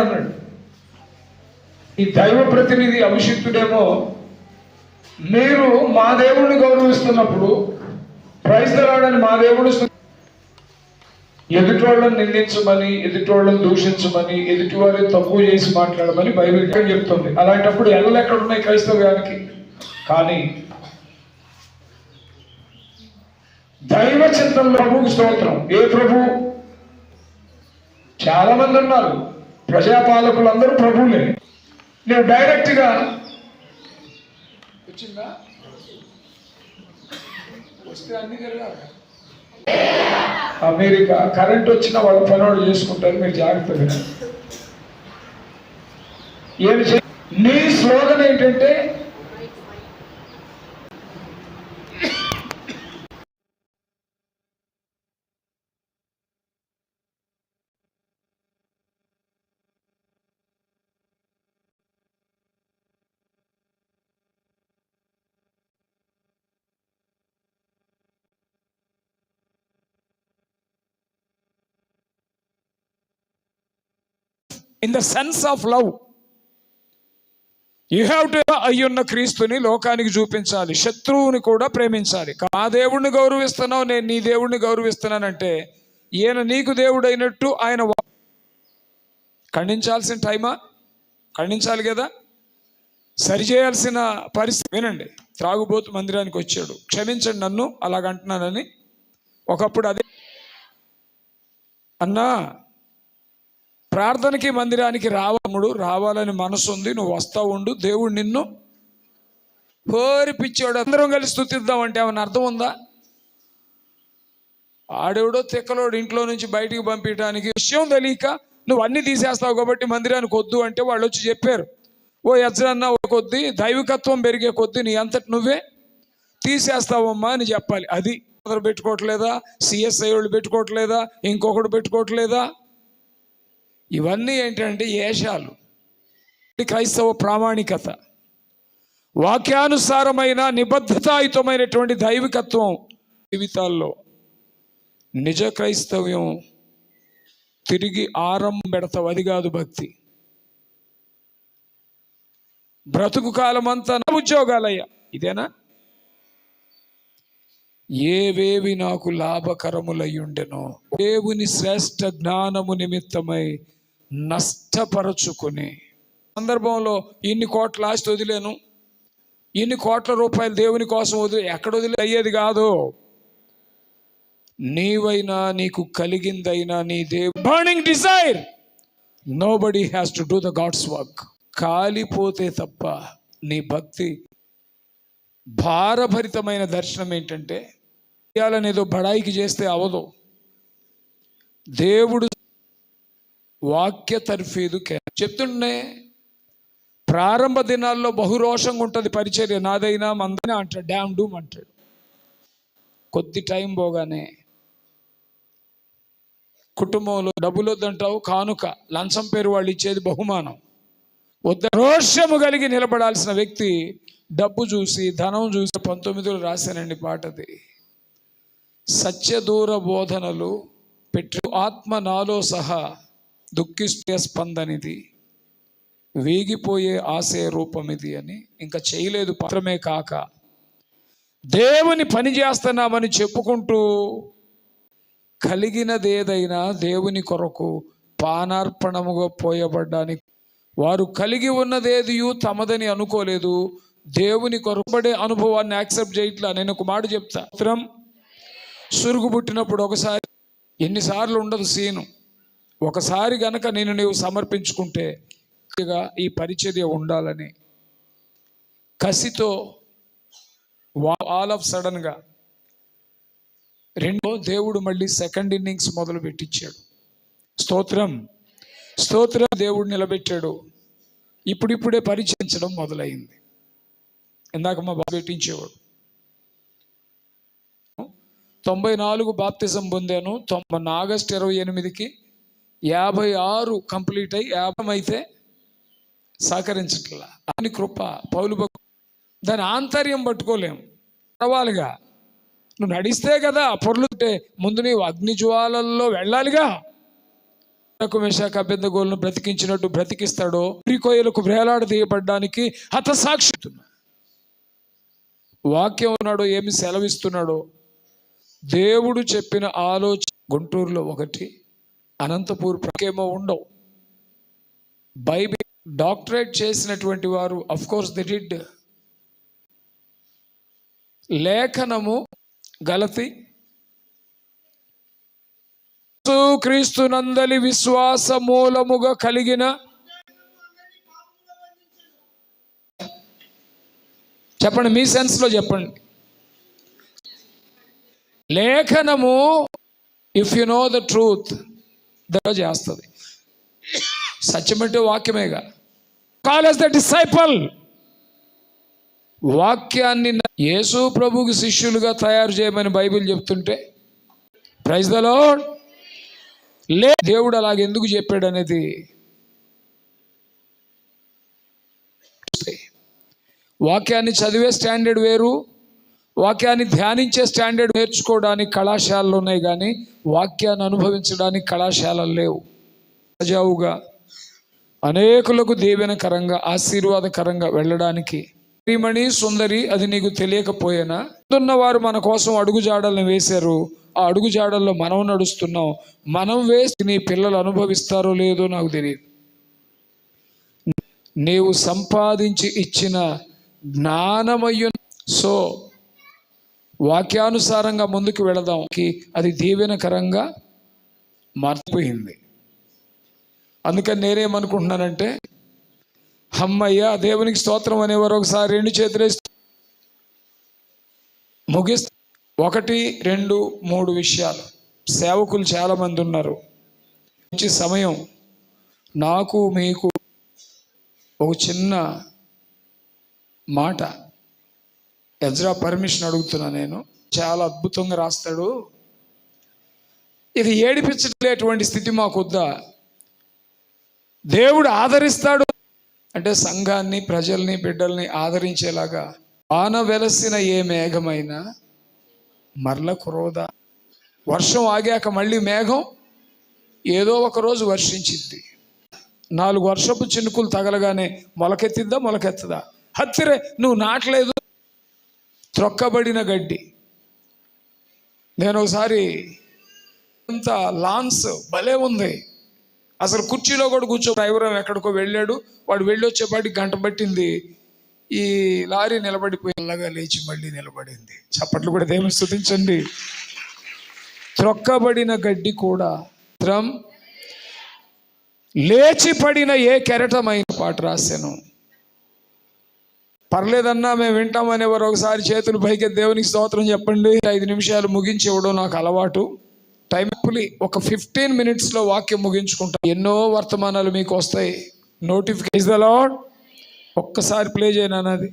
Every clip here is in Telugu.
అన్నాడు. ఈ దైవ ప్రతినిధి అభిషిక్తుడేమో మీరు మా దేవుణ్ణి గౌరవిస్తున్నప్పుడు ప్రైస్తలాడని మా దేవుడు ఎదుటోళ్ళని నిందించమని ఎదుటోళ్ళని దూషించమని ఎదుటివారిని తక్కువ చేసి మాట్లాడమని బైబిల్ చెప్తుంది. అలాంటప్పుడు ఎల్లలు ఎక్కడ ఉన్నాయి క్రైస్తవ్యానికి? కానీ దైవ చింతన ప్రభువుకి స్తోత్రం. ఏ ప్రభు? చాలా మంది ఉన్నారు. ప్రజాపాలకులందరూ ప్రభువులే. నేను డైరెక్ట్గా వచ్చిందా? వస్తే అన్ని జరగాలి అమెరికా కరెంట్ వచ్చిన వాళ్ళ పని వాళ్ళు చేసుకుంటారు మీరు జాగ్రత్తగా ఏమి చే నీ స్లోగన్ ఏంటి? In the sense of love you have to అయ్యున్న క్రీస్తుని లోకానికి చూపించాలి శత్రువుని కూడా ప్రేమించాలి ఆ దేవుణ్ణి గౌరవిస్తున్నావు నేను నీ దేవుణ్ణి గౌరవిస్తున్నానంటే ఈయన నీకు దేవుడైనట్టు ఆయన వా- ఖండించాల్సిన టైమా? ఖండించాలి కదా? సరిచేయాల్సిన పరిస్థితి వినండి. త్రాగుబోతు మందిరానికి వచ్చాడు. క్షమించండి నన్ను అలాగంటున్నానని ఒకప్పుడు అదే అన్నా ప్రార్థనకి మందిరానికి రావముడు రావాలని మనసు ఉంది నువ్వు వస్తా ఉండు దేవుడు నిన్ను హోరిపిచ్చాడు అందరం కలిసి స్థుతిద్దాం అంటే ఏమన్నా అర్థం ఉందా? ఆడెవడో తిక్కలోడు ఇంట్లో నుంచి బయటికి పంపించడానికి విషయం తెలియక నువ్వు అన్ని తీసేస్తావు కాబట్టి మందిరానికి వద్దు అంటే వాళ్ళు వచ్చి చెప్పారు. ఓ యజ్రన్న ఓ కొద్ది దైవికత్వం పెరిగే కొద్ది నీ అంతటి నువ్వే తీసేస్తావమ్మా అని చెప్పాలి. అది. పెట్టుకోవట్లేదా? సిఎస్ఐ వాళ్ళు పెట్టుకోవట్లేదా? ఇంకొకడు పెట్టుకోవట్లేదా? ఇవన్నీ ఏంటంటే ఏషాలు. క్రైస్తవ ప్రామాణికత. వాక్యానుసారమైన నిబద్ధతాయుతమైనటువంటి దైవికత్వం జీవితాల్లో నిజ క్రైస్తవ్యం తిరిగి ఆరంభం అది కాదు భక్తి. బ్రతుకు కాలం అంతా ఉద్యోగాలయ్యా. ఇదేనా? ఏవేవి నాకు లాభకరములయ్యుండెనో దేవుని శ్రేష్ఠ జ్ఞానము నిమిత్తమై నష్టపరచుకుని. సందర్భంలో ఇన్ని కోట్ల ఆస్తి వదిలేను. ఇన్ని కోట్ల రూపాయలు దేవుని కోసం వదిలే ఎక్కడ వదిలే? అయ్యేది కాదు. నీవైనా నీకు కలిగిందైనా నీ దేవు burning desire nobody has to do the God's work కాలిపోతే తప్ప నీ భక్తి భారభరితమైన దర్శనం ఏంటంటే ఏదో బడాయికి చేస్తే అవదు. దేవుడు వాక్య తర్ఫీదు కే- చెప్తుండే ప్రారంభ దినాల్లో బహురోషంగా ఉంటుంది పరిచర్య. నాదైనా మందనే అంటాడు డ్యామ్ డూమ్ అంటాడు. కొద్ది టైం పోగానే కుటుంబంలో డబ్బులు వద్దంటావు కానుక లంచం పేరు వాళ్ళు ఇచ్చేది బహుమానం. వద్ద రోషము కలిగి నిలబడాల్సిన వ్యక్తి డబ్బు చూసి ధనం చూసి పంతొమ్మిదిలో రాశానండి పాటది. సత్యదూర బోధనలు పెట్టు ఆత్మ నాలో సహా దుఃఖిస్తే స్పందనిది. వేగిపోయే ఆశయ రూపం ఇది అని ఇంకా చేయలేదు పాత్రమే కాక. దేవుని పని చేస్తున్నామని చెప్పుకుంటూ కలిగినదేదైనా దేవుని కొరకు పానార్పణముగా పోయబడ్డానికి వారు కలిగి ఉన్నదేదియు తమదని అనుకోలేదు. దేవుని కొరపడే అనుభవాన్ని యాక్సెప్ట్ చేయట్లా నేను ఒక మాట చెప్తా. మాత్రం సురుగు పుట్టినప్పుడు ఒకసారి ఎన్నిసార్లు ఉండదు సీను. ఒకసారి గనక నేను నీవు సమర్పించుకుంటే ఈ పరిచర్య ఉండాలని కసితో ఆల్ ఆఫ్ సడన్గా రెండో దేవుడు మళ్ళీ సెకండ్ ఇన్నింగ్స్ మొదలు పెట్టించాడు స్తోత్రం స్తోత్రం దేవుడు నిలబెట్టాడు. ఇప్పుడిప్పుడే పరిచయించడం మొదలైంది. ఇందాక మా బాబు పెట్టించేవాడు. తొంభై నాలుగు బాప్తిజం పొందాను. తొంభై ఆగస్ట్ ఇరవై ఎనిమిదికి యాభై ఆరు కంప్లీట్ అయ్యి యాభై అయితే సహకరించట్లా. అని కృప పౌలు దాని ఆంతర్యం పట్టుకోలేం. పర్వాలిగా. నువ్వు నడిస్తే కదా పొర్లుంటే ముందు నీవు అగ్ని జ్వాలల్లో వెళ్ళాలిగా. పెద్ద అభ్యంతగోలను బ్రతికించినట్టు బ్రతికిస్తాడో ప్రికోయలకు వేలాడ తీయబడ్డానికి హతసాక్షితున్నా. వాక్యం ఉన్నాడో ఏమి సెలవిస్తున్నాడో దేవుడు చెప్పిన ఆలోచన గుంటూరులో ఒకటి. అనంతపూర్ ప్రకేమో ఉండవు. బైబిల్ డాక్టరేట్ చేసినటువంటి వారు అఫ్ కోర్స్ ది డిడ్ లేఖనము గలతి. క్రీస్తు నందలి విశ్వాస మూలముగా కలిగిన చెప్పండి మీ సెన్స్లో చెప్పండి. లేఖనము if you know the truth ధర చేస్తుంది. సత్యమంటే వాక్యమేగా. కాల్ ఎస్ ద డిసైపల్ వాక్యాన్ని యేసు ప్రభుకి శిష్యులుగా తయారు చేయమని బైబిల్ చెప్తుంటే ప్రైజ్ ద లార్డ్ లే దేవుడు అలాగ ఎందుకు చెప్పాడు అనేది వాక్యాన్ని చదివే స్టాండర్డ్ వేరు వాక్యాన్ని ధ్యానించే స్టాండర్డ్ నేర్చుకోవడానికి కళాశాలలు ఉన్నాయి కానీ వాక్యాన్ని అనుభవించడానికి కళాశాలలు లేవు. సజావుగా అనేకులకు దీవెనకరంగా ఆశీర్వాదకరంగా వెళ్ళడానికి. శ్రీమణి సుందరి అది నీకు తెలియకపోయినా? ఉన్నవారు మన కోసం అడుగుజాడలను వేశారు? ఆ అడుగుజాడల్లో మనం నడుస్తున్నాం. మనం వేసి నీ పిల్లలు అనుభవిస్తారో లేదో నాకు తెలియదు. నీవు సంపాదించి ఇచ్చిన జ్ఞానమయ్యు సో వాక్యానుసారంగా ముందుకు వెళదాం. అది దీవెనకరంగా మారిపోయింది. అందుకని నేనేమనుకుంటున్నానంటే అమ్మయ్య దేవునికి స్తోత్రం అనేవారు ఒకసారి రెండు చేతులు ముగిస్ ఒకటి రెండు మూడు విషయాలు. సేవకులు చాలామంది ఉన్నారు. మంచి సమయం నాకు మీకు ఒక చిన్న మాట ఎజ్రా పర్మిషన్ అడుగుతున్నా నేను. చాలా అద్భుతంగా రాస్తాడు. ఇది ఏడిపించలేటువంటి స్థితి మాకొద్దా? దేవుడు ఆదరిస్తాడు. అంటే సంఘాన్ని ప్రజల్ని బిడ్డల్ని ఆదరించేలాగా ఆన వెలసిన ఏ మేఘమైనా మరల కురోదా వర్షం ఆగాక మళ్ళీ మేఘం ఏదో ఒక రోజు వర్షించింది నాలుగు వర్షపు చినుకులు తగలగానే మొలకెత్తిద్దా మొలకెత్తదా? హత్తిరే నువ్వు నాటలేదు. త్రొక్కబడిన గడ్డి. నేను ఒకసారి అంత లాన్స్ భలే ఉంది. అసలు కుర్చీలో కూడా కూర్చో డ్రైవర్ ఎక్కడికో వెళ్ళాడు. వాడు వెళ్ళి వచ్చేపాటికి గంట పట్టింది. ఈ లారీ నిలబడిపోయేలాగా లేచి మళ్ళీ నిలబడింది. చప్పట్లు కూడా దేవుని స్థుతించండి త్రొక్కబడిన గడ్డి కూడా త్రం లేచిపడిన ఏ కెరటమైన పాట రాశాను. పర్లేదన్నా మేము వింటామనేవారు ఒకసారి చేతులు పైకి దేవునికి స్తోత్రం చెప్పండి. ఐదు నిమిషాలు ముగించి ఇవ్వడం నాకు అలవాటు. టైం పులి ఒక ఫిఫ్టీన్ మినిట్స్లో వాక్యం ముగించుకుంటా. ఎన్నో వర్తమానాలు మీకు వస్తాయి. నోటిఫికేషన్ లాడ్ ఒక్కసారి ప్లే చేయను అన్నది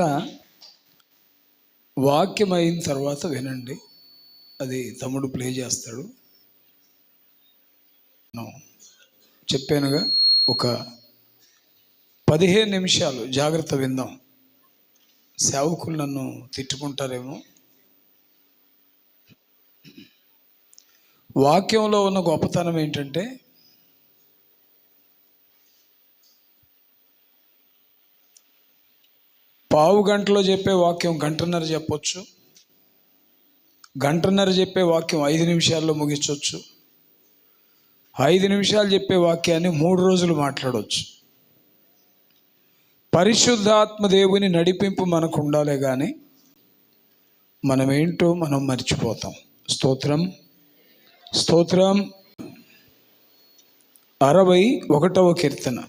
మాట వాక్యం అయిన తర్వాత వినండి. అది తమ్ముడు ప్లే చేస్తాడు. చెప్పానుగా ఒక పదిహేను నిమిషాలు జాగ్రత్త విందాం. సేవకులు నన్ను తిట్టుకుంటారేమో. వాక్యంలో ఉన్న గొప్పతనం ఏంటంటే పావు గంటలో చెప్పే వాక్యం గంటన్నర చెప్పొచ్చు. గంటన్నర చెప్పే వాక్యం ఐదు నిమిషాల్లో ముగించవచ్చు ఐదు నిమిషాలు చెప్పే వాక్యాన్ని మూడు రోజులు మాట్లాడవచ్చు పరిశుద్ధాత్మ దేవుని నడిపింపు మనకు ఉండాలే కానీ మనం ఏంటో మనం మర్చిపోతాం. స్తోత్రం. స్తోత్రం. అరవై ఒకటవ కీర్తన.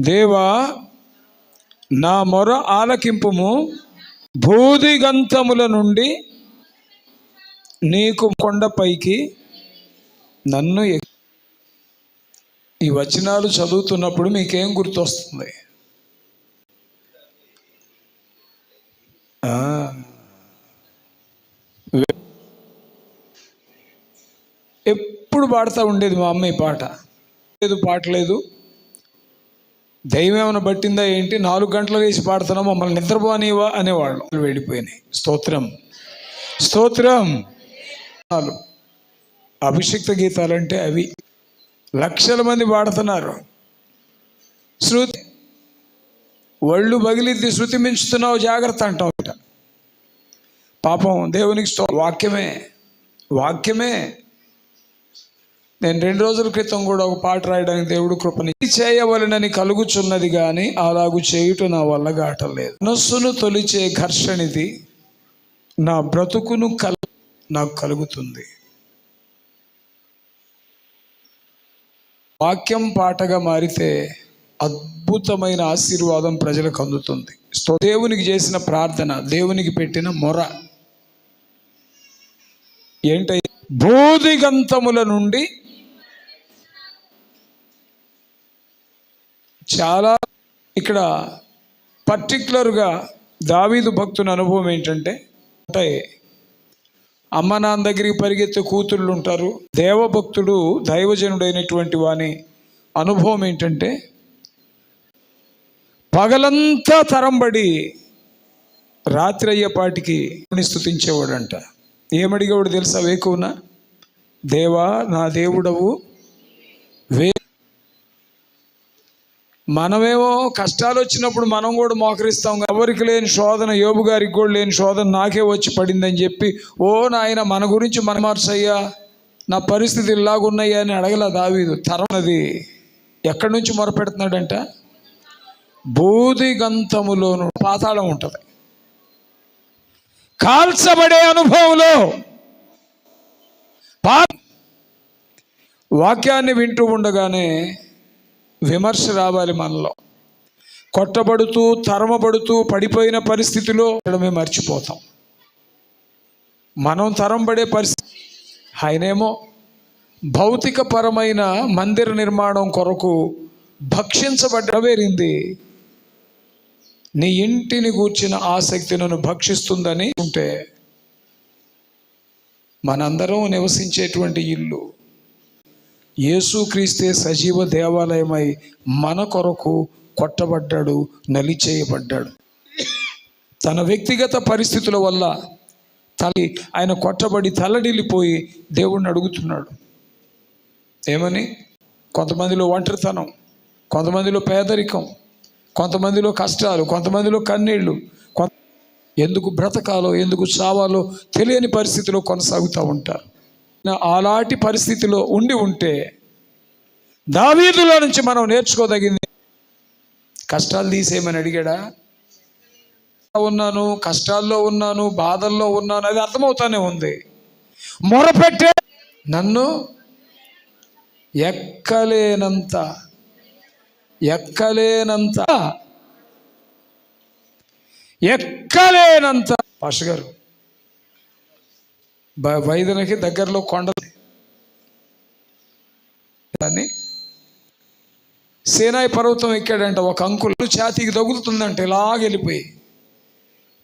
దేవా నా మొర ఆలకింపుము భూదిగంతముల నుండి నీకు కొండపైకి నన్ను ఈ వచనాలు చదువుతున్నప్పుడు మీకేం గుర్తొస్తుంది? ఎప్పుడు పాడుతూ ఉండేది మా అమ్మ ఈ పాట. లేదు పాటలేదు దైవం ఏమైనా పట్టిందా ఏంటి? నాలుగు గంటలు వేసి పాడుతున్నాం మమ్మల్ని నిద్రపోనివా అనేవాళ్ళు. వెళ్ళిపోయినాయి స్తోత్రం. స్తోత్రం. చాలు. అభిషిక్త గీతాలంటే అవి. లక్షల మంది పాడుతున్నారు. శృతి. ఒళ్ళు బగిలిద్ది శృతి మించుతున్నావు జాగ్రత్త అంటాం. ఇట. పాపం దేవునికి వాక్యమే. వాక్యమే. నేను రెండు రోజుల క్రితం కూడా ఒక పాట రాయడానికి దేవుడు కృపని ఇది చేయవలనని కలుగుచున్నది కానీ అలాగు చేయుట నా వల్ల గాటలేదు. మనస్సును తొలిచే ఘర్షణిది నా బ్రతుకును కల్ నాకు కలుగుతుంది. వాక్యం పాటగా మారితే అద్భుతమైన ఆశీర్వాదం ప్రజలకు అందుతుంది. దేవునికి చేసిన ప్రార్థన దేవునికి పెట్టిన మొర. ఏంటై బోధిగంతముల నుండి చాలా ఇక్కడ పర్టిక్యులర్గా దావీదు భక్తుని అనుభవం ఏంటంటే ఉంటాయి అమ్మ నాన్న దగ్గరికి పరిగెత్తే కూతుళ్ళు ఉంటారు. దేవభక్తుడు దైవజనుడైనటువంటి వాని అనుభవం ఏంటంటే పగలంతా తరంబడి రాత్రి అయ్యేపాటికి స్థుతించేవాడంట ఏమడిగేవాడు తెలుసా వేకువున? దేవా నా దేవుడవు వే మనమేమో కష్టాలు వచ్చినప్పుడు మనం కూడా మోకరిస్తాం. ఎవరికి లేని శోధన యోబు గారికి కూడా లేని శోధన నాకే వచ్చి పడిందని చెప్పి ఓ నాయన మన గురించి మన మార్చయ్యా. నా పరిస్థితి ఇలాగున్నాయా? అని అడగల దావీదు. తరమది ఎక్కడి నుంచి మొరపెడుతున్నాడంట? బూదిగంతములోను పాతాళం ఉంటుంది. కాల్చబడే అనుభవంలో పా వాక్యాన్ని వింటూ ఉండగానే విమర్శ రావాలి మనలో. కొట్టబడుతూ తరమబడుతూ పడిపోయిన పరిస్థితిలో మేము మర్చిపోతాం. మనం తరంబడే పరిస్థితి. ఆయనేమో భౌతిక పరమైన మందిర నిర్మాణం కొరకు భక్షించబడ్డవేరింది నీ ఇంటిని గూర్చిన ఆసక్తి నన్ను భక్షిస్తుందని ఉంటే మనందరం నివసించేటువంటి ఇల్లు యేసుక్రీస్తే సజీవ దేవాలయమై మన కొరకు కొట్టబడ్డాడు నలిచేయబడ్డాడు. తన వ్యక్తిగత పరిస్థితుల వల్ల తల్లి ఆయన కొట్టబడి తల్లడిల్లిపోయి దేవుణ్ణి అడుగుతున్నాడు. ఏమని? కొంతమందిలో ఒంటరితనం కొంతమందిలో పేదరికం కొంతమందిలో కష్టాలు కొంతమందిలో కన్నీళ్ళు కొంత ఎందుకు బ్రతకాలో ఎందుకు చావాలో తెలియని పరిస్థితిలో కొనసాగుతూ ఉంటారు. అలాంటి పరిస్థితిలో ఉండి ఉంటే దావీదులో నుంచి మనం నేర్చుకోదగింది. కష్టాలు తీసేయమని అడిగాడా? ఉన్నాను కష్టాల్లో ఉన్నాను బాధల్లో ఉన్నాను అది అర్థమవుతానే ఉంది. మొరపెట్టే నన్ను ఎక్కలేనంత ఎక్కలేనంత ఎక్కలేనంత. పాష గారు వైదనకి దగ్గరలో కొండ దాన్ని సేనాయి పర్వతం ఎక్కాడంట ఒక అంకులు. ఛాతీకి తగులుతుందంట ఇలాగ వెళ్ళిపోయి.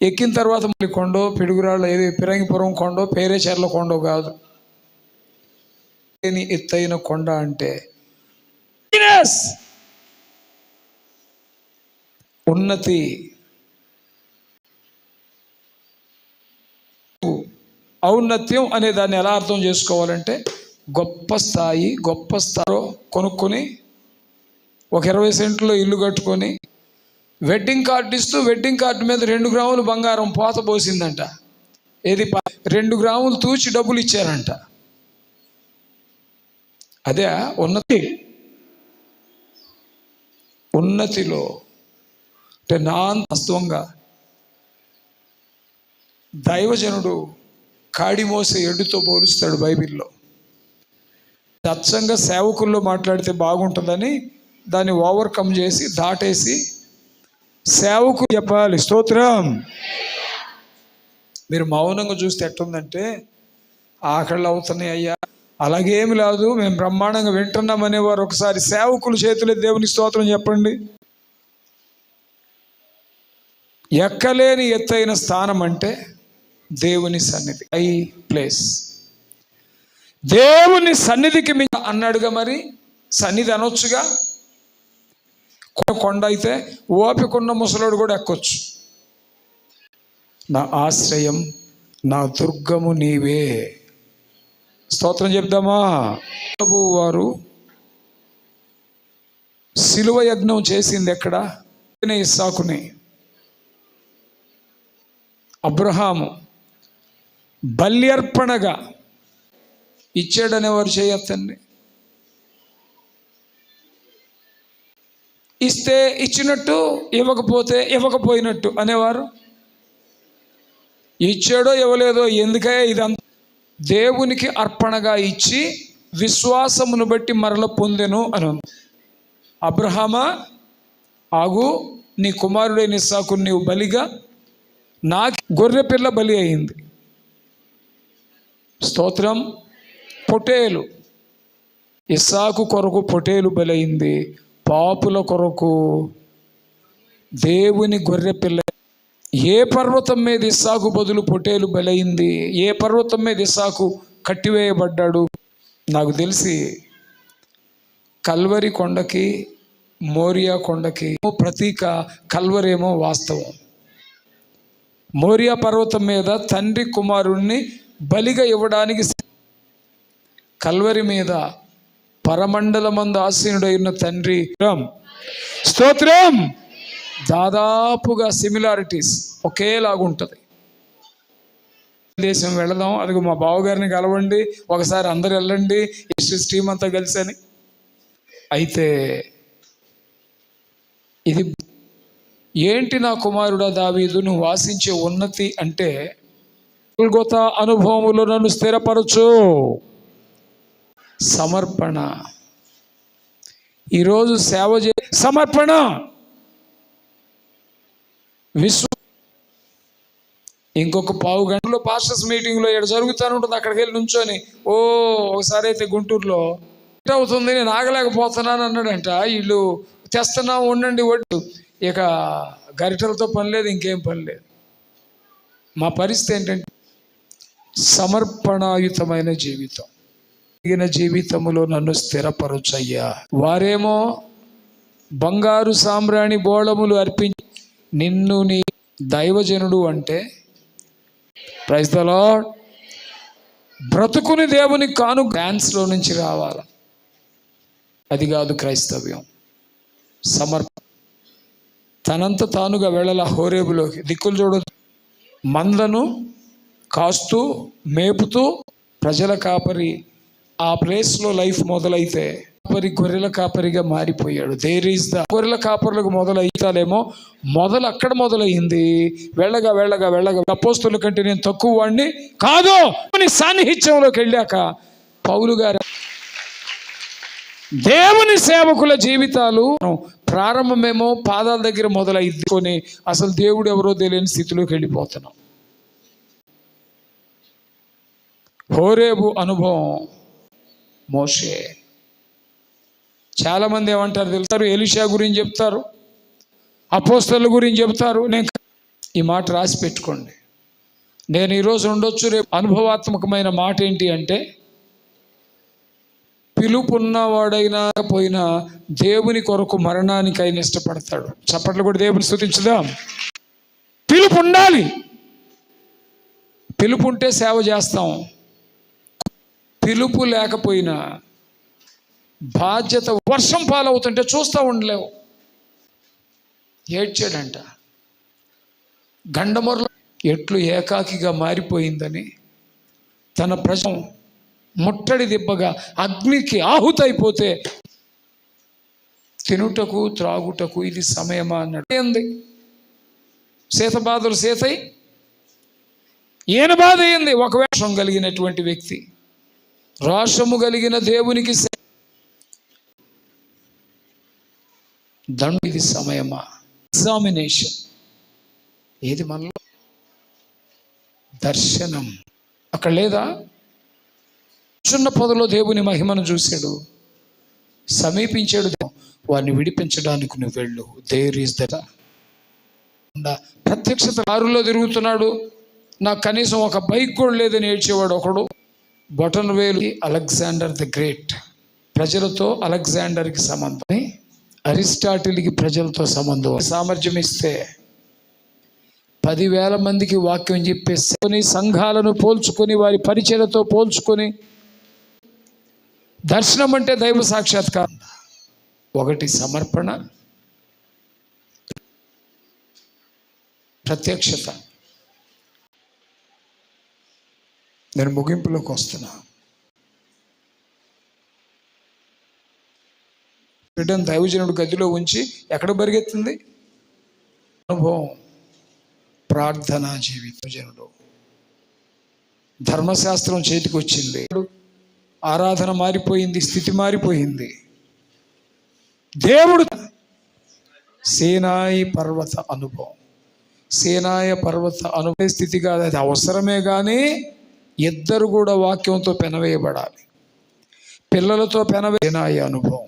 ఎక్కిన తర్వాత మళ్ళీ కొండో పిడుగురాళ్ళు ఏది పిరంగిపురం కొండో పేరేచెర్ల కొండో కాదు. ఎత్తైన కొండ అంటే ఉన్నతి ఔన్నత్యం అనే దాన్ని ఎలా అర్థం చేసుకోవాలంటే గొప్ప స్థాయి గొప్ప స్థాయిలో కొనుక్కొని ఒక ఇరవై సెంట్లో ఇల్లు కట్టుకొని వెడ్డింగ్ కార్డు ఇస్తూ వెడ్డింగ్ కార్డు మీద రెండు గ్రాములు బంగారం పోత పోసిందంట. ఏది ప- రెండు గ్రాములు తూచి డబ్బులు ఇచ్చారంట. అదే ఉన్నతి. ఉన్నతిలో అంటే నా వాస్తవంగా దైవజనుడు కాడిమోసే ఎడ్డుతో పోలుస్తాడు బైబిల్లో? అచ్చంగా సేవకుల్లో మాట్లాడితే బాగుంటుందని దాన్ని ఓవర్కమ్ చేసి దాటేసి సేవకు చెప్పాలి. స్తోత్రం. మీరు మౌనంగా చూస్తే ఎట్టుందంటే ఆకళ్ళు అవుతున్నాయి అయ్యా. అలాగేమి లేదు మేము బ్రహ్మాండంగా వింటున్నాం అనేవారు ఒకసారి సేవకులు చేతులే దేవుని స్తోత్రం చెప్పండి. ఎక్కలేని ఎత్తైన స్థానం అంటే దేవుని సన్నిధి. I place. దేవుని సన్నిధికి మీ అన్నాడుగా మరి? సన్నిధి అనొచ్చుగా? కొండ అయితే ఓపికన్న ముసలోడు కూడా ఎక్కొచ్చు. నా ఆశ్రయం నా దుర్గము నీవే. స్తోత్రం చెప్దామా? ప్రభు వారు శిలువ యజ్ఞం చేసింది ఎక్కడ? ఇస్సాకుని. అబ్రహాము. బల్యర్పణగా ఇచ్చాడనేవారు చేయొద్దండి ఇస్తే ఇచ్చినట్టు ఇవ్వకపోతే ఇవ్వకపోయినట్టు అనేవారు. ఇచ్చాడో ఇవ్వలేదో ఎందుకే ఇదంతా? దేవునికి అర్పణగా ఇచ్చి విశ్వాసమును బట్టి మరల పొందెను అని అబ్రహమా అబ్రహామా ఆగు నీ కుమారుడైన ఇస్సాకు నీవు బలిగా నా గొర్రె పిల్ల బలి అయింది. స్తోత్రం. పొటేలు. ఇస్సాకు కొరకు పొటేలు బలైంది. పాపుల కొరకు దేవుని గొర్రె పిల్ల. ఏ పర్వతం మీద ఇస్సాకు బదులు పొటేలు బలైంది? ఏ పర్వతం మీద ఇస్సాకు కట్టివేయబడ్డాడు? నాకు తెలిసి కల్వరి కొండకి మోరియా కొండకి ప్రతీక కల్వరేమో వాస్తవం. మోరియా పర్వతం మీద తండ్రి కుమారుణ్ణి బలిగా ఇవ్వడానికి కల్వరి మీద పరమండలమందు ఆసీనుడైన తండ్రి. స్తోత్రం. దాదాపుగా సిమిలారిటీస్ ఒకేలాగుంటుంది. దేశం వెళదాం అది మా బావగారిని కలవండి ఒకసారి అందరు వెళ్ళండి ఎస్ఎస్ టీం అంతా కలిసి అని. అయితే ఇది ఏంటి నా కుమారుడా దావీదు? నువ్వు వాసించే ఉన్నతి అంటే గొత అనుభవములు నన్ను స్థిరపరచు. సమర్పణ. ఈరోజు సేవ చే సమర్పణ. విశ్వ ఇంకొక పావు గంటలో పాస్టర్స్ మీటింగ్లో ఇక్కడ జరుగుతూనే ఉంటుంది. అక్కడికి వెళ్ళి నుంచొని ఓ ఒకసారి అయితే గుంటూరులో "ఇట్ అవుతుంది నేను ఆగలేకపోతున్నాను అన్నాడంట. వీళ్ళు తెస్తున్నా ఉండండి ఒడ్డు ఇక గరిటలతో పని లేదు ఇంకేం పని లేదు. మా పరిస్థితి ఏంటంటే సమర్పణాయుతమైన జీవితం. కలిగిన జీవితములో నన్ను స్థిరపరచయ్యా. వారేమో బంగారు సామ్రాణి బోళములు అర్పించి నిన్ను నీ దైవజనుడు అంటే ప్రైజ్ ద బ్రతుకుని దేవుని కాను డ్యాన్స్లో నుంచి రావాలి? అది కాదు క్రైస్తవ్యం. సమర్ప తనంత తానుగా వెళ్ళల హోరేబులోకి? దిక్కులు చూడదు మందను కాస్తూ మేపుతూ ప్రజల కాపరి ఆ ప్లేస్లో లైఫ్ మొదలైతే కాపరి గొర్రెల కాపరిగా మారిపోయాడు. దేర్ ఈస్ ద గొర్రెల కాపరులకు మొదలైతాలేమో మొదలు అక్కడ మొదలైంది వెళ్ళగా వెళ్ళగా వెళ్ళగా అపోస్తుల కంటే నేను తక్కువ వాడిని కాదు. అని సాన్నిహిత్యంలోకి వెళ్ళాక పౌలు గారు దేవుని సేవకుల జీవితాలు ప్రారంభమేమో పాదాల దగ్గర మొదలైద్దుకొని అసలు దేవుడు ఎవరో తెలియని స్థితిలోకి వెళ్ళిపోతున్నాం. హోరేబు అనుభవం మోషే. చాలామంది ఏమంటారు తెలుస్తారు? ఎలిషా గురించి చెప్తారు అపోస్తల గురించి చెప్తారు. నేను ఈ మాట రాసి పెట్టుకోండి. నేను ఈరోజు ఉండొచ్చు రేపు అనుభవాత్మకమైన మాట ఏంటి అంటే పిలుపున్నవాడైనా పోయినా దేవుని కొరకు మరణానికి ఆయన ఇష్టపడతాడు. చప్పట్లు కూడా దేవుని స్థుతించుదాం. పిలుపు ఉండాలి. పిలుపు ఉంటే సేవ చేస్తాం. పిలుపు లేకపోయినా బాధ్యత వర్షం పాలవుతుంటే చూస్తూ ఉండలేవు. ఏడ్చాడంట. గండమొరలో ఎట్లు ఏకాకిగా మారిపోయిందని తన ప్రజ ముట్టడి దిబ్బగా అగ్నికి ఆహుతైపోతే తినుటకు త్రాగుటకు ఇది సమయమా అన్నాడు. ఏంది? సీత బాధలు సీతై? ఈయన బాధ అయింది ఒక వేషం కలిగినటువంటి వ్యక్తి. రోషము కలిగిన దేవునికి సే- దండు ఇది సమయమా? ఎగ్జామినేషన్ ఏది మనలో? దర్శనం. అక్కడ లేదా? చిన్న పొదలో దేవుని మహిమను చూశాడు. సమీపించాడు వారిని విడిపించడానికి నువ్వు వెళ్ళు. దేర్ ఈస్ దట ప్రత్యక్షత కారులో తిరుగుతున్నాడు. నాకు కనీసం ఒక బైక్ కూడా లేదని ఏడ్చేవాడు ఒకడు. బొటన్వేలు అలెగ్జాండర్ ద గ్రేట్. ప్రజలతో అలెగ్జాండర్కి సంబంధం. అరిస్టాటిల్కి ప్రజలతో సంబంధం. సామర్థ్యం ఇస్తే పదివేల మందికి వాక్యం చెప్పేసి సంఘాలను పోల్చుకొని వారి పరిచయలతో పోల్చుకొని దర్శనం అంటే దైవ సాక్షాత్కారం. ఒకటి సమర్పణ ప్రత్యక్షత. నేను ముగింపులోకి వస్తున్నా. బిడ్డను దైవజనుడు గదిలో ఉంచి ఎక్కడ పరిగెత్తింది? అనుభవం ప్రార్థనా జీవితం జనుడు. ధర్మశాస్త్రం చేతికి వచ్చింది. ఆరాధన మారిపోయింది స్థితి మారిపోయింది. దేవుడు సేనాయి పర్వత అనుభవం. సేనాయ పర్వత అనుభవ స్థితి కాదు అది అవసరమే కానీ ఇద్దరు కూడా వాక్యంతో పెనవేయబడాలి. పిల్లలతో పెనవేనా అనుభవం.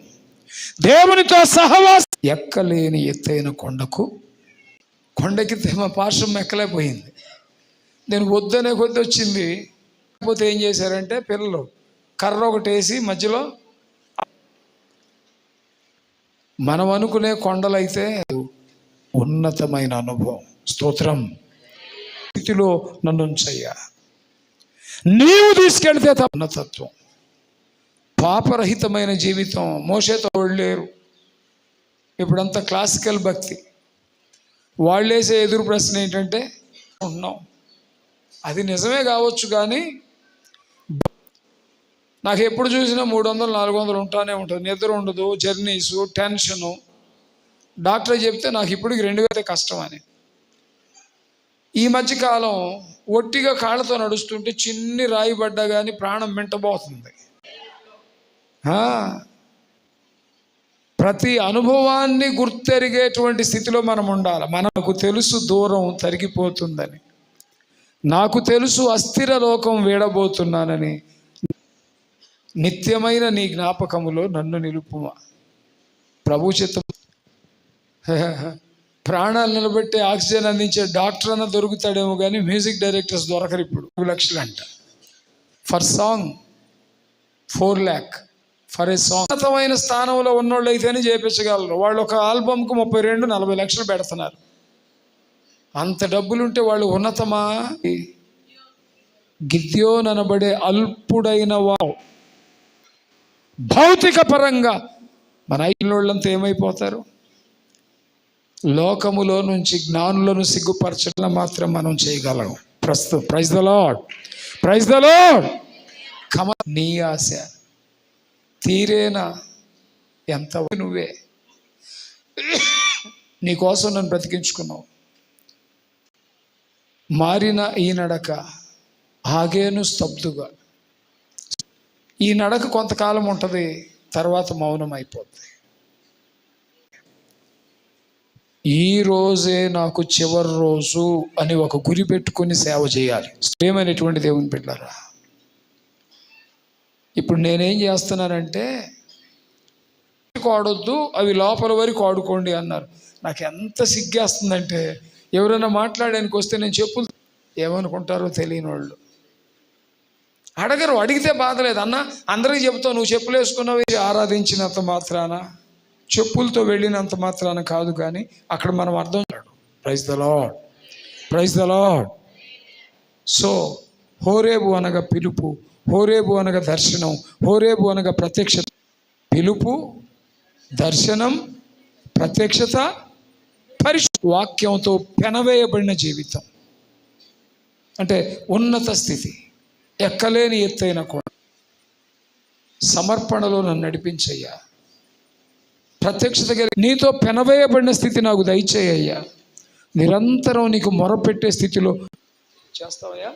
దేవునితో సహవాస. ఎక్కలేని ఎత్తైన కొండకు కొండకి తమ పార్శ్వం ఎక్కలేకపోయింది. నేను వద్దనే కొద్ది వచ్చింది కాకపోతే ఏం చేశారంటే పిల్లలు కర్ర ఒకటి వేసి మధ్యలో మనం అనుకునే కొండలైతే ఉన్నతమైన అనుభవం. స్తోత్రం. స్థితిలో నన్ను ఉంచయ్యా. నీవు తీసుకెళ్తే తత్వం పాపరహితమైన జీవితం. మోసేతో లేరు. ఇప్పుడంతా క్లాసికల్ భక్తి. వాళ్ళేసే ఎదురు ప్రశ్న ఏంటంటే ఉన్నాం. అది నిజమే కావచ్చు కానీ నాకు ఎప్పుడు చూసినా మూడు వందలు నాలుగు వందలు ఉంటానే ఉంటుంది నిద్ర ఉండదు జర్నీస్ టెన్షను. డాక్టర్ చెప్తే నాకు ఇప్పటికి రెండు వేల కష్టం అని. ఈ మధ్యకాలం ఒట్టిగా కాళ్ళతో నడుస్తుంటే చిన్ని రాయి పడ్డా కానీ ప్రాణం మింటబోతుంది. ప్రతి అనుభవాన్ని గుర్తెరిగేటువంటి స్థితిలో మనం ఉండాలి. మనకు తెలుసు దూరం తరిగిపోతుందని. నాకు తెలుసు అస్థిర లోకం వీడబోతున్నానని. నిత్యమైన నీ జ్ఞాపకములో నన్ను నిలుపుమా. ప్రభు చిత్తం ప్రాణాలు నిలబెట్టే ఆక్సిజన్ అందించే డాక్టర్ అన్న దొరుకుతాడేమో కానీ మ్యూజిక్ డైరెక్టర్స్ దొరకరు ఇప్పుడు. మూడు లక్షలు అంట. For song four lakh. For a song. ఉన్నతమైన స్థానంలో ఉన్నోళ్ళు అయితేనే చేయించగలరు వాళ్ళు ఒక ఆల్బమ్కు ముప్పై రెండు నలభై లక్షలు పెడుతున్నారు. అంత డబ్బులుంటే వాళ్ళు ఉన్నతమా? గిద్యోననబడే అల్పుడైన వావ్. భౌతిక పరంగా మన ఐళ్ళంతా ఏమైపోతారు? లోకములో నుంచి జ్ఞానులను సిగ్గుపరచడం మాత్రం మనం చేయగలం. ప్రస్తుతం praise the Lord praise the Lord comma నీ ఆశ తీరేనా? ఎంత నువ్వే? నీ కోసం నన్ను బ్రతికించుకున్నావు. మారిన ఈ నడక ఆగేను స్తబ్దుగా. ఈ నడక కొంతకాలం ఉంటుంది తర్వాత మౌనం అయిపోతుంది ఈ రోజే నాకు చివరి రోజు అని ఒక గురి పెట్టుకొని సేవ చేయాలి. ఏమైనటువంటి దేవుని పెట్టారా ఇప్పుడు నేనేం చేస్తున్నానంటే ఆడొద్దు అవి లోపల వరకు ఆడుకోండి అన్నారు. నాకు ఎంత సిగ్గేస్తుందంటే ఎవరైనా మాట్లాడడానికి వస్తే నేను చెప్పులు ఏమనుకుంటారో తెలియని వాళ్ళు అడగరు అడిగితే బాధలేదు అన్న అందరికీ చెబుతావు నువ్వు చెప్పులేసుకున్నావు ఆరాధించినంత మాత్రానా. చెప్పులతో వెళ్ళినంత మాత్రాన కాదు కానీ అక్కడ మనం అర్థం praise the Lord praise the Lord so Horeb అనగా పిలుపు హోరేబు అనగా దర్శనం హోరేబు అనగా ప్రత్యక్షత. పిలుపు దర్శనం ప్రత్యక్షత పరిశు వాక్యంతో పెనవేయబడిన జీవితం. అంటే ఉన్నత స్థితి ఎక్కలేని ఎత్తైన కూడా సమర్పణలో నన్ను నడిపించయ్యా. ప్రత్యక్షత నీతో పెనవేయబడిన స్థితి నాకు దయచేయ్యా నిరంతరం నీకు మొరపెట్టే స్థితిలో చేస్తావయ్యా?